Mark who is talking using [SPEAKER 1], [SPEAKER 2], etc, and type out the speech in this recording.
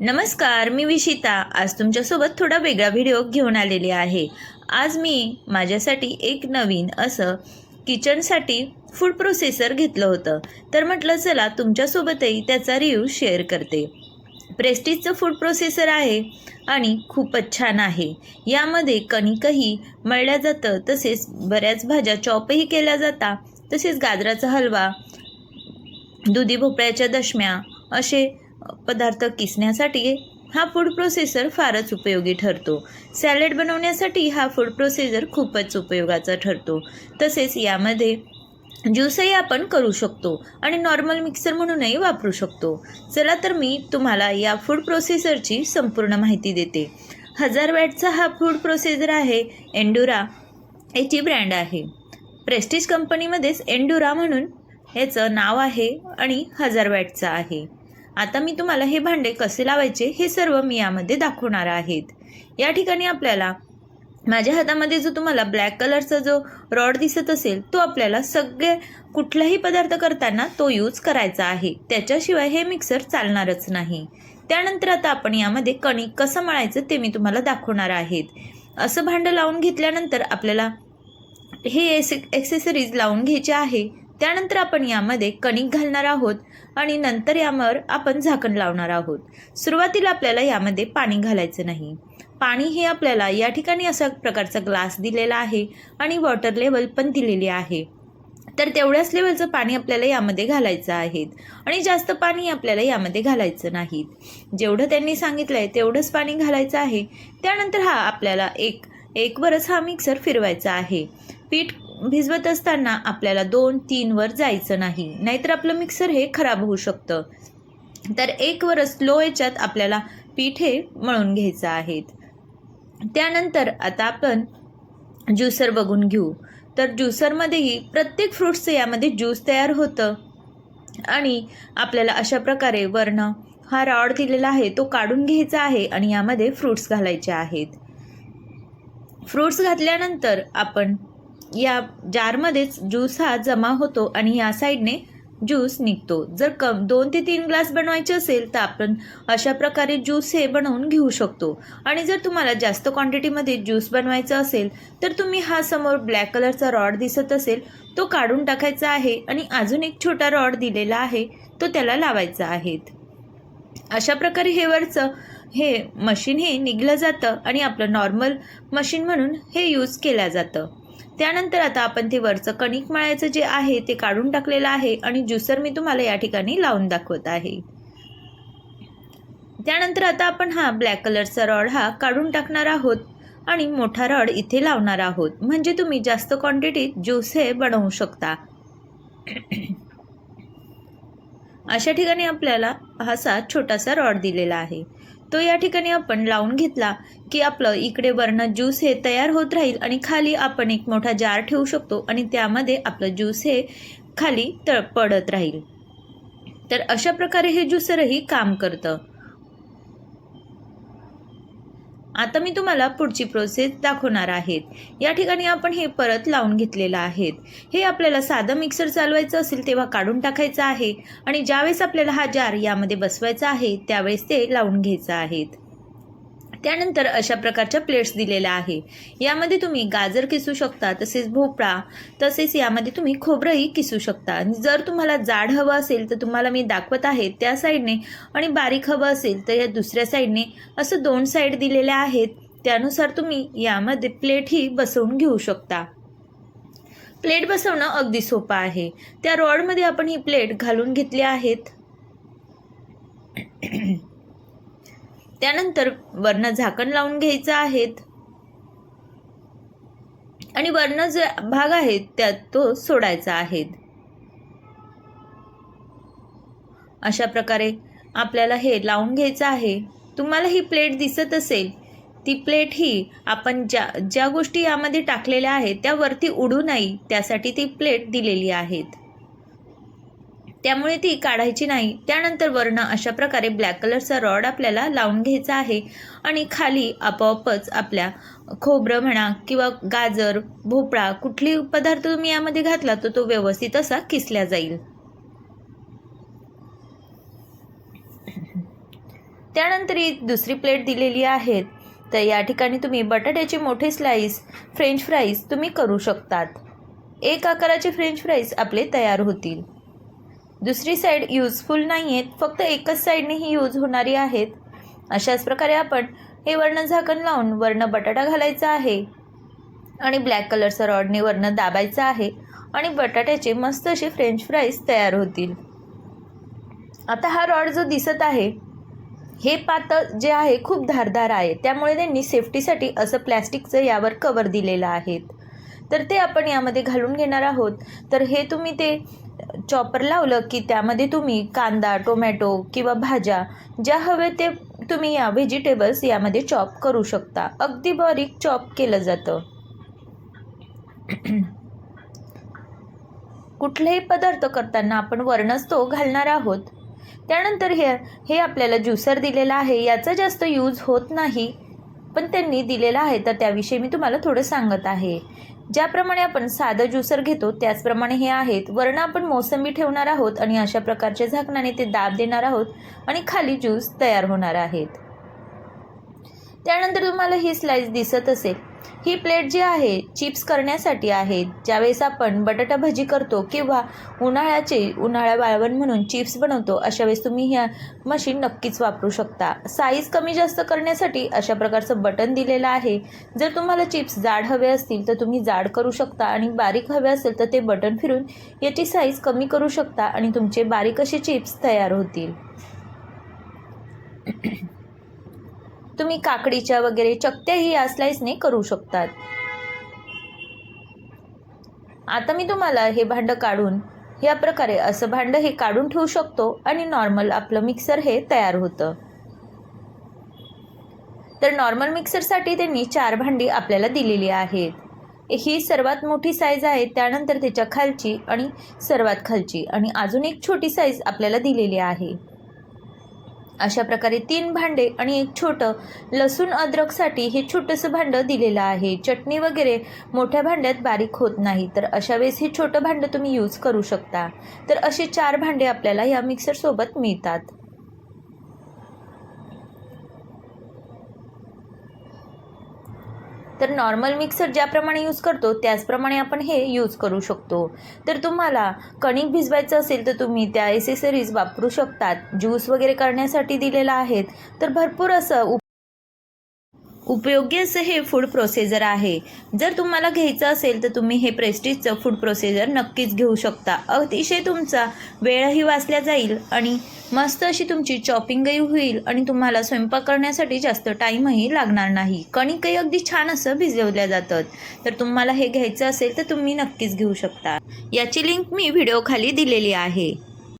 [SPEAKER 1] नमस्कार मी विशिता. आज तुमच्यासोबत थोडा वेगळा व्हिडिओ घेऊन आलेली आहे. आज मी माझ्यासाठी एक नवीन असं किचनसाठी फूड प्रोसेसर घेतलं होतं. तर म्हटलं चला तुमच्यासोबतही त्याचा रिव्ह्यू शेअर करते. प्रेस्टिजचं फूड प्रोसेसर आहे आणि खूपच छान आहे. यामध्ये कणिकही मळल्या जातं तसेच बऱ्याच भाज्या चॉपही केल्या जातात तसेच गाजराचा हलवा दुधी भोपळ्याच्या दशम्या असे पदार्थ किसण्यासाठी हा फूड प्रोसेसर फारच उपयोगी ठरतो. सॅलेड बनवण्यासाठी हा फूड प्रोसेसर खूपच उपयोगाचा ठरतो. तसेच यामध्ये ज्यूसही आपण करू शकतो आणि नॉर्मल मिक्सर म्हणूनही वापरू शकतो. चला तर मी तुम्हाला या फूड प्रोसेसरची संपूर्ण माहिती देते. हजार वॅटचा हा फूड प्रोसेसर आहे. एंडुरा याची ब्रँड आहे. प्रेस्टिज कंपनीमध्येच एंडुरा म्हणून याचं नाव आहे आणि हजार वॅटचं आहे. आता मी तुम्हाला हे भांडे कसे लावायचे हे सर्व मी यामध्ये दाखवणार आहेत. या ठिकाणी आपल्याला माझ्या हातामध्ये जो तुम्हाला ब्लॅक कलरचा जो रॉड दिसत असेल तो आपल्याला सगळे कुठलाही पदार्थ करताना तो यूज करायचा आहे. त्याच्याशिवाय हे मिक्सर चालणारच नाही. त्यानंतर आता आपण यामध्ये कणिक कसं मळायचं ते मी तुम्हाला दाखवणार आहेत. असं भांडं लावून घेतल्यानंतर आपल्याला हे एस एक्सेसरीज लावून घ्यायचे आहे. त्यानंतर आपण यामध्ये कणिक घालणार आहोत आणि नंतर यावर आपण झाकण लावणार आहोत. सुरुवातीला आपल्याला यामध्ये पाणी घालायचं नाही. पाणी हे आपल्याला या ठिकाणी असा प्रकारचा ग्लास दिलेला आहे आणि वॉटर लेवल पण दिलेली आहे. तर तेवढ्याच लेवलचं पाणी आपल्याला यामध्ये घालायचं आहे आणि जास्त पाणी आपल्याला यामध्ये घालायचं नाही. जेवढं त्यांनी सांगितलं आहे तेवढंच पाणी घालायचं आहे. त्यानंतर हा आपल्याला एक एकवरच हा मिक्सर फिरवायचा आहे. पीठ भिजवत असताना आपल्याला दोन तीनवर जायचं नाही. नाहीतर आपलं मिक्सर हे खराब होऊ शकतं. तर एकवरच लो याच्यात आपल्याला पीठ हे मळून घ्यायचं आहे. त्यानंतर आता आपण ज्युसर बघून घेऊ. तर ज्युसरमध्येही प्रत्येक फ्रूट्सचं यामध्ये ज्यूस तयार होतं. आणि आपल्याला अशा प्रकारे वर्ण हा रॉड दिलेला आहे तो काढून घ्यायचा आहे आणि यामध्ये फ्रूट्स घालायचे आहेत. फ्रूट्स घातल्यानंतर आपण या जारमध्येच ज्यूस हा जमा होतो आणि या साईडने ज्यूस निघतो. जर कम दोन ते तीन ग्लास बनवायचे असेल तर आपण अशा प्रकारे ज्यूस हे बनवून घेऊ शकतो. आणि जर तुम्हाला जास्त क्वांटिटीमध्ये ज्यूस बनवायचं असेल तर तुम्ही हा समोर ब्लॅक कलरचा रॉड दिसत असेल तो काढून टाकायचा आहे आणि अजून एक छोटा रॉड दिलेला आहे तो त्याला लावायचा आहे. अशा प्रकारे हे वरचं हे मशीन हे निघलं जातं आणि आपलं नॉर्मल मशीन म्हणून हे यूज केलं जातं. त्यानंतर आता आपण ते वरचं कणिक मळायचं जे आहे ते काढून टाकलेलं आहे आणि ज्युसर मी तुम्हाला या ठिकाणी लावून दाखवत आहे. त्यानंतर आता आपण हा ब्लॅक कलरचा रॉड हा काढून टाकणार आहोत आणि मोठा रॉड इथे लावणार आहोत. म्हणजे तुम्ही जास्त क्वांटिटीत ज्यूस हे बनवू शकता. अशा ठिकाणी आपल्याला असा छोटासा रॉड दिलेला आहे. तो या ठिकाणी आपण लावून घेतला की आपलं इकडे वर्ण ज्यूस हे तयार होत राहील आणि खाली आपण एक मोठा जार ठेवू शकतो आणि त्यामध्ये आपलं ज्यूस हे खाली तळ पडत राहील. तर अशा प्रकारे हे ज्युसरही काम करतं. आता मी तुम्हाला पुढची प्रोसेस दाखवणार आहेत. या ठिकाणी आपण हे परत लावून घेतलेलं आहेत. हे आपल्याला साधं मिक्सर चालवायचं असेल तेव्हा काढून टाकायचं आहे आणि ज्यावेळेस आपल्याला हा जार यामध्ये बसवायचा आहे त्यावेळेस ते लावून घ्यायचं आहेत. त्यानंतर अशा प्रकारच्या प्लेट्स दिलेल्या आहे. यामध्ये तुम्ही गाजर किसू शकता तसेच भोपळा तसेच यामध्ये तुम्ही खोबरंही किसू शकता. आणि जर तुम्हाला जाड हवं असेल तर तुम्हाला मी दाखवत आहे त्या साईडने आणि बारीक हवं असेल तर या दुसऱ्या साईडने असं दोन साईड दिलेल्या आहेत. त्यानुसार तुम्ही यामध्ये प्लेटही बसवून घेऊ शकता. प्लेट बसवणं अगदी सोपं आहे. त्या रॉडमध्ये आपण ही प्लेट घालून घेतली आहेत. त्यानंतर वरनं झाकण लावून घ्यायचं आहेत. आणि वरनं जो भाग आहे त्यात तो सोडायचा आहे. अशा प्रकारे आपल्याला हे लावून घ्यायचं आहे. तुम्हाला ही प्लेट दिसत असेल. ती प्लेट ही आपण ज्या ज्या गोष्टी यामध्ये टाकलेल्या आहेत त्या वरती उडू नये. त्यासाठी ती प्लेट दिलेली आहेत. त्यामुळे ती काढायची नाही. त्यानंतर वर्ण अशा प्रकारे ब्लॅक कलरचा रॉड आपल्याला लावून घ्यायचा आहे. आणि खाली आपोआपच आपल्या खोबरं म्हणा किंवा गाजर भोपळा कुठली पदार्थ तुम्ही यामध्ये घातला तर तो व्यवस्थित असा किसल्या जाईल. त्यानंतर ही दुसरी प्लेट दिलेली आहेत तर या ठिकाणी तुम्ही बटाट्याचे मोठे स्लाईस फ्रेंच फ्राईज तुम्ही करू शकतात. एक आकाराचे फ्रेंच फ्राईज आपले तयार होतील. दुसरी साईड यूजफुल नाही आहेत फक्त एकच साईडने ही यूज होणारी आहेत. अशाच प्रकारे आपण हे वर्ण झाकण लावून वर्ण बटाटा घालायचा आहे. आणि ब्लॅक कलरचा रॉडने वर्ण दाबायचा आहे. आणि बटाट्याचे मस्त असे फ्रेंच फ्राईज तयार होतील. आता हा रॉड जो दिसत आहे हे पातळ जे आहे खूप धारधार आहे. त्यामुळे त्यांनी सेफ्टीसाठी असं प्लॅस्टिकचं यावर कवर दिलेलं आहे. तर ते आपण यामध्ये घालून घेणार आहोत. तर हे तुम्ही ते चॉपर लावलं की त्यामध्ये तुम्ही कांदा टोमॅटो किंवा भाज्या ज्या हवे ते तुम्ही या व्हेजिटेबल्स यामध्ये चॉप करू शकता. अगदी बारीक चॉप केलं जातं. कुठलेही पदार्थ करताना आपण वर्णच तो घालणार आहोत. त्यानंतर हे हे आपल्याला ज्युसर दिलेलं आहे. याचा जास्त यूज होत नाही पण त्यांनी दिलेला आहे तर त्याविषयी मी तुम्हाला थोडं सांगत आहे. ज्याप्रमाणे आपण साधं ज्युसर घेतो त्याचप्रमाणे हे आहेत. वर्ण आपण मोसंबी ठेवणार आहोत आणि अशा प्रकारच्या झाकणाने ते दाब देणार आहोत आणि खाली ज्यूस तयार होणार आहेत. त्यानंतर तुम्हाला ही स्लाइस दिसत असेल. ही प्लेट जी आहे चिप्स करण्यासाठी आहे. ज्यावेळेस आपण बटाटा भजी करतो किंवा उन्हाळ्याचे उन्हाळ्या वाळवण म्हणून चिप्स बनवतो अशा वेळेस तुम्ही ह्या मशीन नक्कीच वापरू शकता. साईज कमी जास्त करण्यासाठी अशा प्रकारचं बटन दिलेलं आहे. जर तुम्हाला चिप्स जाड हवे असतील तर तुम्ही जाड करू शकता आणि बारीक हवे असेल तर ते बटन फिरून याची साईज कमी करू शकता आणि तुमचे बारीक असे चिप्स तयार होतील. तुम्ही काकडीच्या वगैरे चकत्याही या स्लाईसने करू शकतात. आता मी तुम्हाला हे भांडं काढून या प्रकारे असं भांडं हे काढून ठेवू शकतो आणि नॉर्मल आपलं मिक्सर हे तयार होतं. तर नॉर्मल मिक्सरसाठी त्यांनी चार भांडी आपल्याला दिलेली आहेत. ही सर्वात मोठी साईज आहे त्यानंतर त्याच्या खालची आणि सर्वात खालची आणि अजून एक छोटी साईज आपल्याला दिलेली आहे. अशा प्रकारे तीन भांडे आणि एक छोटं लसूण अद्रकसाठी हे छोटंसं भांडं दिलेलं आहे. चटणी वगैरे मोठ्या भांड्यात बारीक होत नाही. तर अशा वेळेस हे छोटं भांडं तुम्ही यूज करू शकता. तर असे चार भांडे आपल्याला या मिक्सरसोबत मिळतात. तर नॉर्मल मिक्सर ज्याप्रमाणे यूज करतो त्याचप्रमाणे आपण हे यूज करू शकतो. तर तुम्हाला कणिक भिजवायचं असेल तर तुम्ही त्या एसेसरीज वापरू शकतात. ज्यूस वगैरे करण्यासाठी दिलेलं आहेत. तर भरपूर असं उपयोगी असं हे फूड प्रोसेसर आहे. जर तुम्हाला घ्यायचं असेल तर तुम्ही हे प्रेस्टिजचं फूड प्रोसेसर नक्कीच घेऊ शकता. अतिशय तुमचा वेळही वाचला जाईल आणि मस्त अशी तुमची चॉपिंगही होईल आणि तुम्हाला स्वयंपाक करण्यासाठी जास्त टाईमही लागणार नाही. कणिकही अगदी छान असं भिजवल्या जातात. तर तुम्हाला हे घ्यायचं असेल तर तुम्ही नक्कीच घेऊ शकता. याची लिंक मी व्हिडिओ खाली दिलेली आहे.